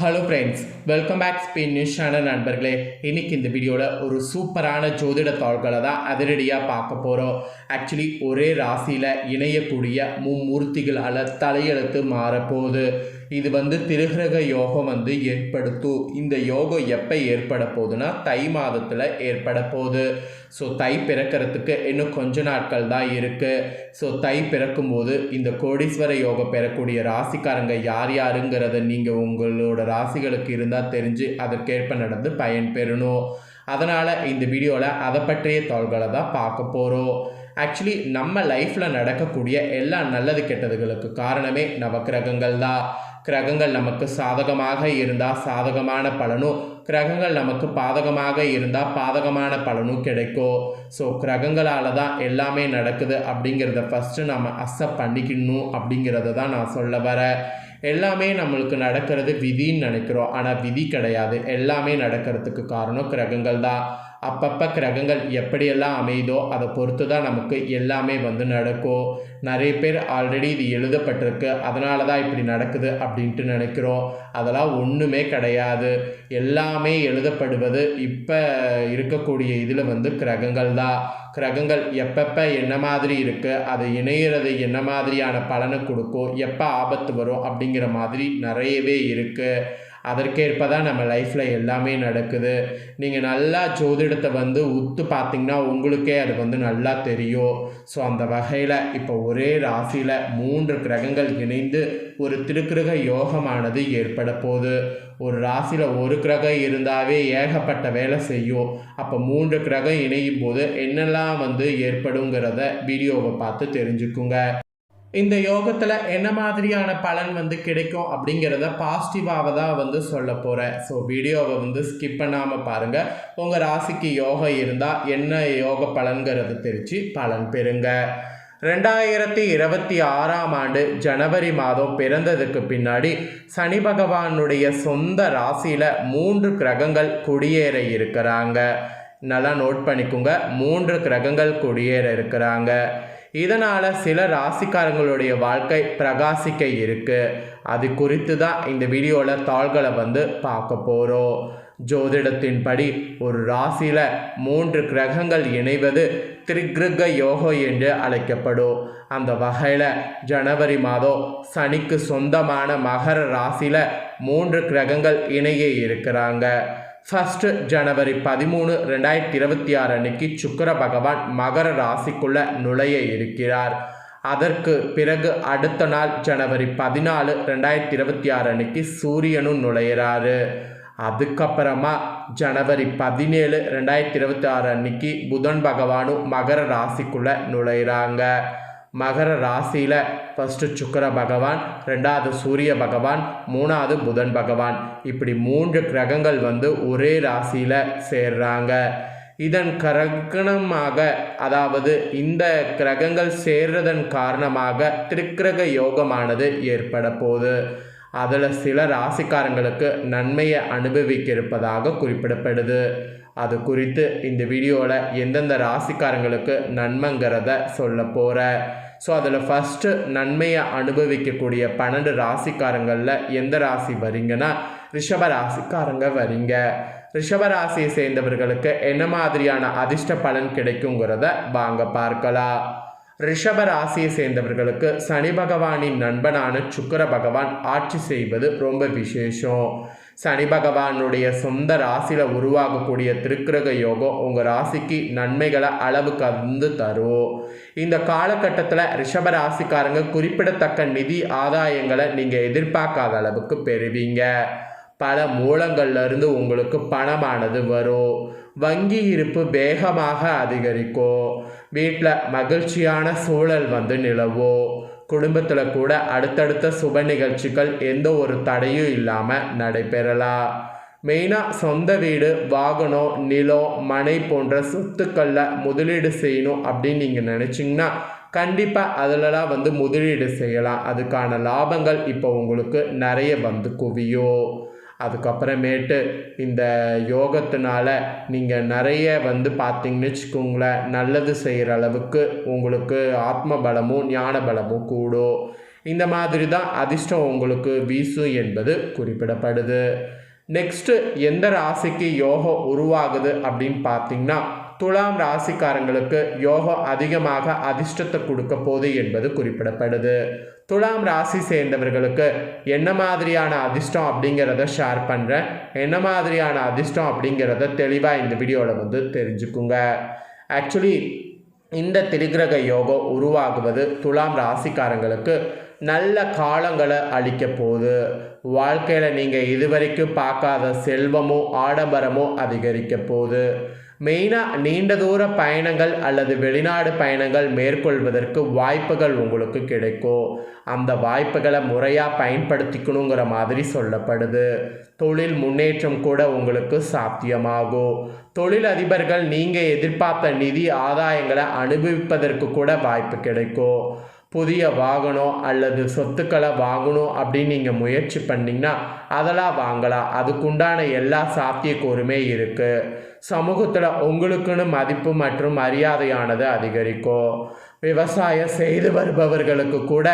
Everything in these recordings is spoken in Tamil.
Hello friends welcome back Spain news channel நண்பர்களே. இன்னைக்கு இந்த வீடியோவில் ஒரு சூப்பரான ஜோதிட தாள்களை தான் அதிரடியாக பார்க்க போகிறோம் ஆக்சுவலி ஒரே ராசியில் இணையக்கூடிய மும்மூர்த்திகளால் தலையெழுத்து மாறப்போகுது. இது வந்து திருகிரக யோகம் வந்து ஏற்படுத்தும் இந்த யோகம் எப்போ ஏற்பட போகுதுன்னா தை மாதத்தில் ஏற்பட போகுது. ஸோ தை பிறக்கிறதுக்கு இன்னும் கொஞ்ச நாட்கள் தான் இருக்குது ஸோ தை பிறக்கும்போது இந்த கோடீஸ்வர யோகம் பெறக்கூடிய ராசிக்காரங்க யார் யாருங்கிறத நீங்கள் உங்களோட ராசிகளுக்கு இருந்தால் தெரிஞ்சு அதற்கேற்ப நடந்து பயன் பெறணும். அதனால் இந்த வீடியோவில் அதை பற்றிய தாள்களை தான் பார்க்க போகிறோம் ஆக்சுவலி நம்ம லைஃப்பில் நடக்கக்கூடிய எல்லா நல்லது கெட்டதுகளுக்கு காரணமே நவக்கிரகங்கள் தான். கிரகங்கள் நமக்கு சாதகமாக இருந்தால் சாதகமான பலனும் கிரகங்கள் நமக்கு பாதகமாக இருந்தால் பாதகமான பலனும் கிடைக்கும் ஸோ கிரகங்களால் தான் எல்லாமே நடக்குது அப்படிங்கிறத ஃபஸ்ட்டு நம்ம அக்செப்ட் பண்ணிக்கணும் அப்படிங்கிறத தான் நான் சொல்ல வரேன். எல்லாமே நம்மளுக்கு நடக்கிறது விதின்னு நினைக்கிறோம். ஆனால் விதி கிடையாது. எல்லாமே நடக்கிறதுக்கு காரணம் கிரகங்கள் தான் அப்பப்போ கிரகங்கள் எப்படியெல்லாம் அமையுதோ அதை பொறுத்து தான் நமக்கு எல்லாமே வந்து நடக்கும். நிறைய பேர் ஆல்ரெடி இது எழுதப்பட்டிருக்கு. அதனால தான் இப்படி நடக்குது அப்படின்ட்டு நினைக்கிறோம். அதெல்லாம் ஒன்றுமே கிடையாது. எல்லாமே எழுதப்படுவது இப்போ இருக்கக்கூடிய இதில் வந்து கிரகங்கள் தான். கிரகங்கள் எப்பப்போ என்ன மாதிரி இருக்குது அது இணையிறது என்ன மாதிரியான பலனை கொடுக்கும் எப்போ ஆபத்து வரும் அப்படிங்கிற மாதிரி நிறையவே இருக்குது அதற்கேற்ப தான் நம்ம லைஃப்பில் எல்லாமே நடக்குது. நீங்கள் நல்லா ஜோதிடத்தை வந்து உத்து பார்த்தீங்கன்னா உங்களுக்கே அது வந்து நல்லா தெரியும். ஸோ அந்த வகையில் இப்போ ஒரே ராசியில் மூன்று கிரகங்கள் இணைந்து ஒரு திருக்கிரக யோகமானது ஏற்பட போகுது. ஒரு ராசியில் ஒரு கிரகம் இருந்தாவே ஏகப்பட்ட வேலை செய்யும். அப்போ மூன்று கிரகம் இணையும் போது என்னெல்லாம் வந்து ஏற்படுங்கிறத வீடியோவை பார்த்து தெரிஞ்சுக்குங்க. இந்த யோகத்தில் என்ன மாதிரியான பலன் வந்து கிடைக்கும் அப்படிங்கிறத பாசிட்டிவாக தான் வந்து சொல்ல போகிறேன் ஸோ வீடியோவை வந்து ஸ்கிப் பண்ணாமல் பாருங்கள் உங்கள் ராசிக்கு யோகம் இருந்தால் என்ன யோக பலன்கிறது தெரிஞ்சு பலன் பெறுங்க. ரெண்டாயிரத்தி இருபத்தி ஆறாம் ஆண்டு ஜனவரி மாதம் பிறந்ததுக்கு பின்னாடி சனி பகவானுடைய சொந்த ராசியில் மூன்று கிரகங்கள் குடியேற இருக்கிறாங்க. நல்லா நோட் பண்ணிக்கோங்க. மூன்று கிரகங்கள் குடியேற இருக்கிறாங்க. இதனால் சில ராசிக்காரங்களுடைய வாழ்க்கை பிரகாசிக்க இருக்குது அது குறித்து தான் இந்த வீடியோவில் தாள்களை வந்து பார்க்க போகிறோம் ஜோதிடத்தின்படி ஒரு ராசியில் மூன்று கிரகங்கள் இணைவது திரிகிருக யோகம் என்று அழைக்கப்படும். அந்த வகையில் ஜனவரி மாதம் சனிக்கு சொந்தமான மகர ராசியில் மூன்று கிரகங்கள் இணைய இருக்கிறாங்க. ஃபஸ்ட்டு ஜனவரி பதிமூணு ரெண்டாயிரத்தி இருபத்தி ஆறு அன்னைக்கு சுக்கர பகவான் மகர ராசிக்குள்ள நுழைய இருக்கிறார். அதற்கு பிறகு அடுத்த நாள் ஜனவரி பதினாலு ரெண்டாயிரத்தி இருபத்தி ஆறு அன்னைக்கு சூரியனும் நுழையிறாரு. அதுக்கப்புறமா ஜனவரி பதினேழு ரெண்டாயிரத்தி இருபத்தி ஆறு அன்னைக்கு புதன் பகவானும் மகர ராசிக்குள்ளே நுழையிறாங்க. மகர ராசியில் ஃபஸ்ட்டு சுக்கர பகவான் ரெண்டாவது சூரிய பகவான் மூணாவது புதன் பகவான். இப்படி மூன்று கிரகங்கள் வந்து ஒரே ராசியில் சேர்றாங்க. இதன் கரகணமாக அதாவது இந்த கிரகங்கள் சேர்றதன் காரணமாக திருக்கிரக யோகமானது ஏற்பட போகுது. அதில் சில ராசிக்காரங்களுக்கு நன்மையை அனுபவிக்க இருப்பதாக குறிப்பிடப்படுது. அது குறித்து இந்த வீடியோவில் எந்தெந்த ராசிக்காரங்களுக்கு நன்மைங்கிறத சொல்ல போகிறேன் ஸோ அதில் ஃபஸ்ட்டு நன்மையை அனுபவிக்கக்கூடிய பன்னெண்டு ராசிக்காரங்களில் எந்த ராசி வரீங்கன்னா ரிஷப ராசிக்காரங்க வரீங்க. ரிஷப ராசியை சேர்ந்தவர்களுக்கு என்ன மாதிரியான அதிர்ஷ்ட பலன் கிடைக்குங்கிறத வாங்க பார்க்கலாம். ரிஷப ராசியை சேர்ந்தவர்களுக்கு சனி பகவானின் நண்பனான சுக்கர பகவான் ஆட்சி செய்வது ரொம்ப விசேஷம். சனி பகவானுடைய சொந்த ராசியில் உருவாகக்கூடிய திருக்கிரக யோகம் உங்கள் ராசிக்கு நன்மைகளை அளவு கந்து தரும். இந்த காலகட்டத்தில் ரிஷப ராசிக்காரங்க குறிப்பிடத்தக்க நிதி ஆதாயங்களை நீங்கள் எதிர்பார்க்காத அளவுக்கு பெறுவீங்க. பல மூலங்கள்லேருந்து உங்களுக்கு பணமானது வரும் வங்கி இருப்பு வேகமாக அதிகரிக்கும் வீட்டில் மகிழ்ச்சியான சூழல் வந்து நிலவும் குடும்பத்தில் கூட அடுத்தடுத்த சுப நிகழ்ச்சிகள் எந்த ஒரு தடையும் இல்லாமல் நடைபெறலாம் மெயினாக சொந்த வீடு வாகனம் நிலம் மனை போன்ற சொத்துக்களில் முதலீடு செய்யணும் அப்படின்னு நீங்கள் நினச்சிங்கன்னா கண்டிப்பாக அதிலலாம் வந்து முதலீடு செய்யலாம். அதுக்கான லாபங்கள் இப்போ உங்களுக்கு நிறைய வந்து குவியும். அதுக்கப்புறமேட்டு இந்த யோகத்தினால நீங்கள் நிறைய வந்து பார்த்தீங்கன்னு வச்சுக்கோங்களேன் நல்லது செய்கிற அளவுக்கு உங்களுக்கு ஆத்ம பலமும் ஞான பலமும் கூடும். இந்த மாதிரி தான் அதிர்ஷ்டம் உங்களுக்கு வீசும் என்பது குறிப்பிடப்படுது. நெக்ஸ்ட்டு எந்த ராசிக்கு யோகம் உருவாகுது அப்படின்னு பார்த்தீங்கன்னா துலாம் ராசிக்காரங்களுக்கு யோகம் அதிகமாக அதிர்ஷ்டத்தை கொடுக்க போது என்பது குறிப்பிடப்படுது. துலாம் ராசி சேர்ந்தவர்களுக்கு என்ன மாதிரியான அதிர்ஷ்டம் அப்படிங்கிறத ஷேர் பண்ணுறேன் என்ன மாதிரியான அதிர்ஷ்டம் அப்படிங்கிறத தெளிவாக இந்த வீடியோவில் வந்து தெரிஞ்சுக்குங்க. ஆக்சுவலி இந்த திரிகிரக யோகம் உருவாகுவது துலாம் ராசிக்காரங்களுக்கு நல்ல காலங்களை அளிக்க போகுது. வாழ்க்கையில் நீங்கள் இதுவரைக்கும் பார்க்காத செல்வமோ ஆடம்பரமோ அதிகரிக்க போகுது. மெயினாக நீண்ட தூர பயணங்கள் அல்லது வெளிநாடு பயணங்கள் மேற்கொள்வதற்கு வாய்ப்புகள் உங்களுக்கு கிடைக்கும். அந்த வாய்ப்புகளை முறையாக பயன்படுத்திக்கணுங்கிற மாதிரி சொல்லப்படுது. தொழில் முன்னேற்றம் கூட உங்களுக்கு சாத்தியமாகும். தொழில் அதிபர்கள் நீங்கள் எதிர்பார்த்த நிதி ஆதாயங்களை அனுபவிப்பதற்கு கூட வாய்ப்பு கிடைக்கும். புதிய வாகனம் அல்லது சொத்துக்களை வாங்கணும் அப்படின்னு நீங்கள் முயற்சி பண்ணிங்கன்னா அதெல்லாம் வாங்கலாம். அதுக்குண்டான எல்லா சாத்தியக்கூறுமே இருக்குது சமூகத்தில் உங்களுக்குன்னு மதிப்பு மற்றும் மரியாதையானது அதிகரிக்கும். விவசாயம் செய்து வருபவர்களுக்கு கூட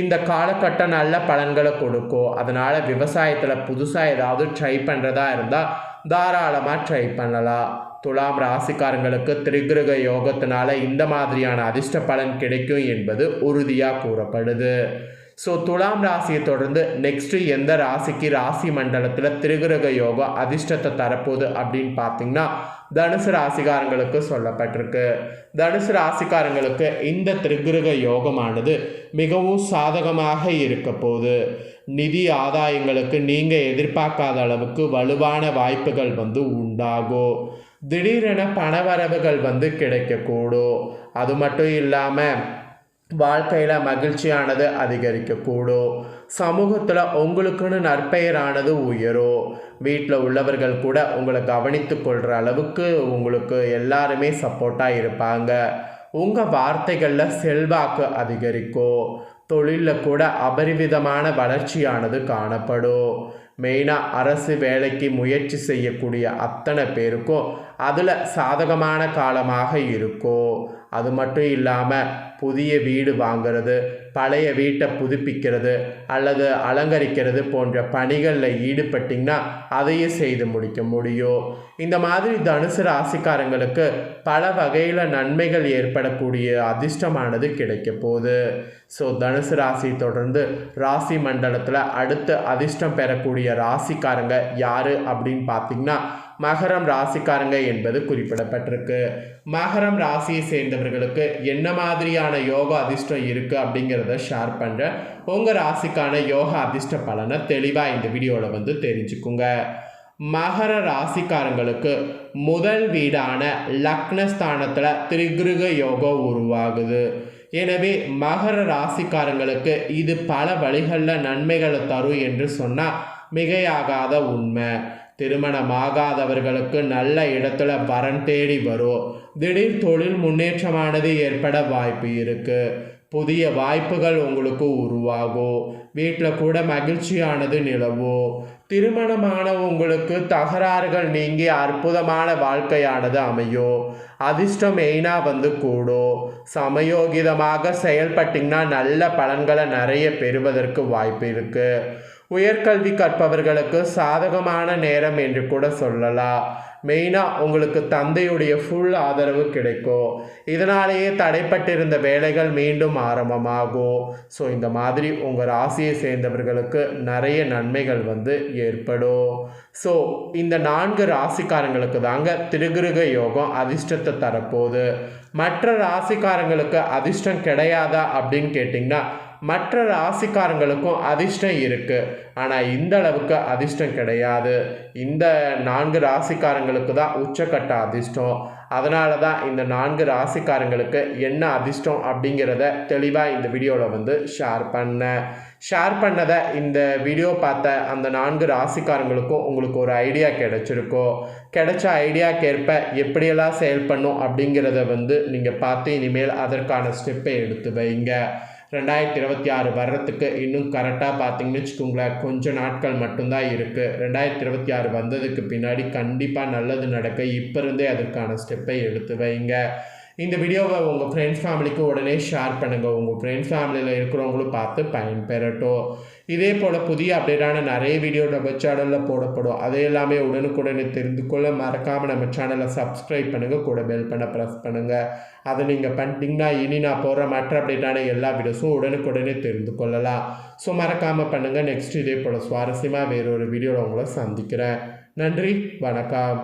இந்த காலகட்டம் நல்ல பலன்களை கொடுக்கும். அதனால் விவசாயத்தில் புதுசாக ஏதாவது ட்ரை பண்ணுறதா இருந்தால் தாராளமாக ட்ரை பண்ணலாம். துலாம் ராசிக்காரங்களுக்கு திரிகிரக யோகத்தினால இந்த மாதிரியான அதிர்ஷ்ட பலன் கிடைக்கும் என்பது உறுதியாக கூறப்படுது. ஸோ துலாம் ராசியை தொடர்ந்து நெக்ஸ்ட்டு எந்த ராசிக்கு ராசி மண்டலத்தில் திரிகிரக யோகம் அதிர்ஷ்டத்தை தரப்போகுது அப்படின்னு பார்த்தீங்கன்னா தனுசு ராசிக்காரங்களுக்கு சொல்லப்பட்டிருக்கு. தனுசு ராசிக்காரங்களுக்கு இந்த திரிகிரக யோகமானது மிகவும் சாதகமாக இருக்க போகுது. நிதி ஆதாயங்களுக்கு நீங்கள் எதிர்பார்க்காத அளவுக்கு வலுவான வாய்ப்புகள் வந்து உண்டாகும். திடீரென பணவரவுகள் வந்து கிடைக்கக்கூடும். அது மட்டும் இல்லாமல் வாழ்க்கையில் மகிழ்ச்சியானது அதிகரிக்கக்கூடும். சமூகத்தில் உங்களுக்குன்னு நற்பெயரானது உயரும். வீட்டில் உள்ளவர்கள் கூட உங்களை கவனித்து கொள்கிற அளவுக்கு உங்களுக்கு எல்லாருமே சப்போர்ட்டாக இருப்பாங்க. உங்கள் வார்த்தைகளில் செல்வாக்கு அதிகரிக்கும். தொழிலில் கூட அபரிவிதமான வளர்ச்சியானது காணப்படும். மெயினாக அரசு வேலைக்கு முயற்சி செய்யக்கூடிய அத்தனை பேருக்கும் அதில் சாதகமான காலமாக இருக்கும். அது மட்டும் இல்லாமல் புதிய வீடு வாங்கிறது பழைய வீட்டை புதுப்பிக்கிறது அல்லது அலங்கரிக்கிறது போன்ற பணிகளில் ஈடுபட்டிங்கன்னா அதையும் செய்து முடிக்க முடியும். இந்த மாதிரி தனுசு ராசிக்காரங்களுக்கு பல வகையில் நன்மைகள் ஏற்படக்கூடிய அதிர்ஷ்டமானது கிடைக்க போகுது. ஸோ தனுசு ராசி தொடர்ந்து ராசி மண்டலத்தில் அடுத்து அதிர்ஷ்டம் பெறக்கூடிய ராசிக்காரங்க யார் அப்படின்னு பார்த்தீங்கன்னா மகரம் ராசிக்காரங்க என்பது குறிப்பிடப்பட்டிருக்கு. மகரம் ராசியை சேர்ந்தவர்களுக்கு என்ன மாதிரியான யோகா அதிர்ஷ்டம் இருக்குது அப்படிங்கிறத ஷேர் பண்ணுறேன் உங்கள் ராசிக்கான யோகா அதிர்ஷ்ட பலனை தெளிவாக இந்த வீடியோவில் வந்து தெரிஞ்சுக்குங்க. மகர ராசிக்காரங்களுக்கு முதல் வீடான லக்னஸ்தானத்தில் திரிகிருக யோகம் உருவாகுது. எனவே மகர ராசிக்காரங்களுக்கு இது பல வழிகளில் நன்மைகளை தரும் என்று சொன்னால் மிகையாகாத உண்மை. திருமணமாகாதவர்களுக்கு நல்ல இடத்துல வரன் தேடி வரும். திடீர் தொழில் முன்னேற்றமானது ஏற்பட வாய்ப்பு இருக்குது புதிய வாய்ப்புகள் உங்களுக்கு உருவாகும் வீட்டில் கூட மகிழ்ச்சியானது நிலவும் திருமணமான உங்களுக்கு தகராறுகள் நீங்கி அற்புதமான வாழ்க்கையானது அமையும் அதிர்ஷ்டம் மெயினாக வந்து கூடும் சமயோகிதமாக செயல்பட்டிங்கன்னா நல்ல பலன்களை நிறைய பெறுவதற்கு வாய்ப்பு இருக்குது உயர்கல்வி கற்பவர்களுக்கு சாதகமான நேரம் என்று கூட சொல்லலாம். மெயினாக உங்களுக்கு தந்தையுடைய ஃபுல் ஆதரவு கிடைக்கும். இதனாலேயே தடைப்பட்டிருந்த வேலைகள் மீண்டும் ஆரம்பமாகும். ஸோ இந்த மாதிரி உங்கள் ராசியை சேர்ந்தவர்களுக்கு நிறைய நன்மைகள் வந்து ஏற்படும். ஸோ இந்த நான்கு ராசிக்காரங்களுக்கு தாங்க திருகிருக யோகம் அதிர்ஷ்டத்தை தரப்போகுது. மற்ற ராசிக்காரங்களுக்கு அதிர்ஷ்டம் கிடையாதா அப்படின்னு கேட்டிங்கன்னா மற்ற ராசிக்காரங்களுக்கும் அதிர்ஷ்டம் இருக்குது ஆனால் இந்த அளவுக்கு அதிர்ஷ்டம் கிடையாது. இந்த நான்கு ராசிக்காரங்களுக்கு தான் உச்சக்கட்ட அதிர்ஷ்டம். அதனால தான் இந்த நான்கு ராசிக்காரங்களுக்கு என்ன அதிர்ஷ்டம் அப்படிங்கிறத தெளிவாக இந்த வீடியோவில் வந்து ஷேர் பண்ணேன். ஷேர் பண்ணதை இந்த வீடியோ பார்த்த அந்த நான்கு ராசிக்காரங்களுக்கும் உங்களுக்கு ஒரு ஐடியா கிடைச்சிருக்கோ? கிடைச்ச ஐடியாக்கேற்ப எப்படியெல்லாம் செயல் பண்ணும் அப்படிங்கிறத வந்து நீங்கள் பார்த்து இனிமேல் அதற்கான ஸ்டெப்பை எடுத்து வைங்க. ரெண்டாயிரத்தி இருபத்தி ஆறு வர்றதுக்கு இன்னும் கரெக்டாக பார்த்தீங்கன்னு வச்சுக்கோங்களேன் கொஞ்சம் நாட்கள் மட்டும்தான் இருக்குது ரெண்டாயிரத்தி இருபத்தி ஆறு வந்ததுக்கு பின்னாடி கண்டிப்பாக நல்லது நடக்க இப்போ இருந்தே அதற்கான ஸ்டெப்பை எடுத்து வைங்க. இந்த வீடியோவை உங்கள் ஃப்ரெண்ட்ஸ் ஃபேமிலிக்கு உடனே ஷேர் பண்ணுங்கள் உங்கள் ஃப்ரெண்ட்ஸ் ஃபேமிலியில் இருக்கிறவங்களும் பார்த்து பயன்பெறட்டும். இதே போல் புதிய அப்டேட்டான நிறைய வீடியோ நம்ம சேனலில் போடப்படும். அதை எல்லாமே உடனுக்குடனே தெரிந்து கொள்ள மறக்காமல் நம்ம சேனலை சப்ஸ்கிரைப் பண்ணுங்கள் கூட பெல் பண்ண ப்ரெஸ் பண்ணுங்கள் அதை நீங்கள் பண்ணிட்டீங்கன்னா இனி நான் போடுற மற்ற அப்டேட்டான எல்லா வீடியோஸும் உடனுக்குடனே தெரிந்து கொள்ளலாம். ஸோ மறக்காமல் பண்ணுங்கள் நெக்ஸ்ட் இதே போல் சுவாரஸ்யமாக வேறொரு வீடியோவில் உங்களை சந்திக்கிறேன். நன்றி. வணக்கம்.